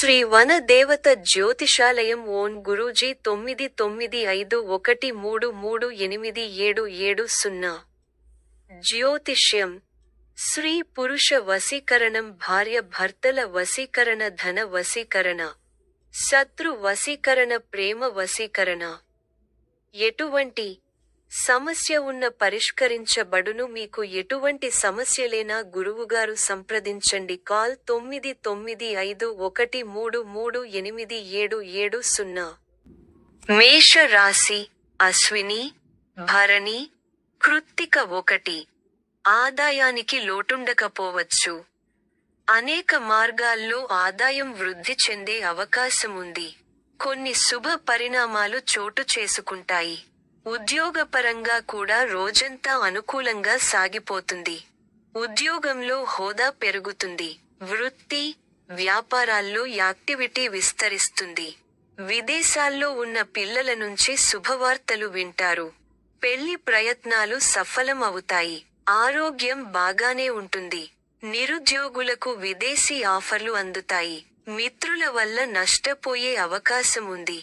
శ్రీ వన దేవత జ్యోతిషాలయం ఓన్ గురూజీ తొమ్మిది తొమ్మిది ఐదు ఒకటి మూడు మూడు ఎనిమిది ఏడు ఏడు సున్నా. జ్యోతిష్యం. స్త్రీ పురుష వశీకరణం భార్య భర్తల వశీకరణ ధన వశీకరణ. శత్రు వశీకరణ ప్రేమ వశీకరణ. ఎటువంటి సమస్య ఉన్న పరిష్కరించబడును. మీకు ఎటువంటి సమస్యలేనా గురువుగారు సంప్రదించండి. కాల్ తొమ్మిది తొమ్మిది ఐదు ఒకటి మూడు మూడు ఎనిమిది ఏడు ఏడు సున్నా. మేష రాశి అశ్విని భరణి కృత్తిక ఒకటి. ఆదాయానికి లోటుండకపోవచ్చు. అనేక మార్గాల్లో ఆదాయం వృద్ధి చెందే అవకాశం ఉంది కొన్ని శుభ పరిణామాలు చోటు చేసుకుంటాయి. ఉద్యోగపరంగా కూడా రోజంతా అనుకూలంగా సాగిపోతుంది. ఉద్యోగంలో హోదా పెరుగుతుంది. వృత్తి వ్యాపారాల్లో యాక్టివిటీ విస్తరిస్తుంది. విదేశాల్లో ఉన్న పిల్లల నుంచి శుభవార్తలు వింటారు. పెళ్ళి ప్రయత్నాలు సఫలం అవుతాయి ఆరోగ్యం బాగానే ఉంటుంది. నిరుద్యోగులకు విదేశీ ఆఫర్లు అందుతాయి. మిత్రుల వల్ల నష్టపోయే అవకాశం ఉంది.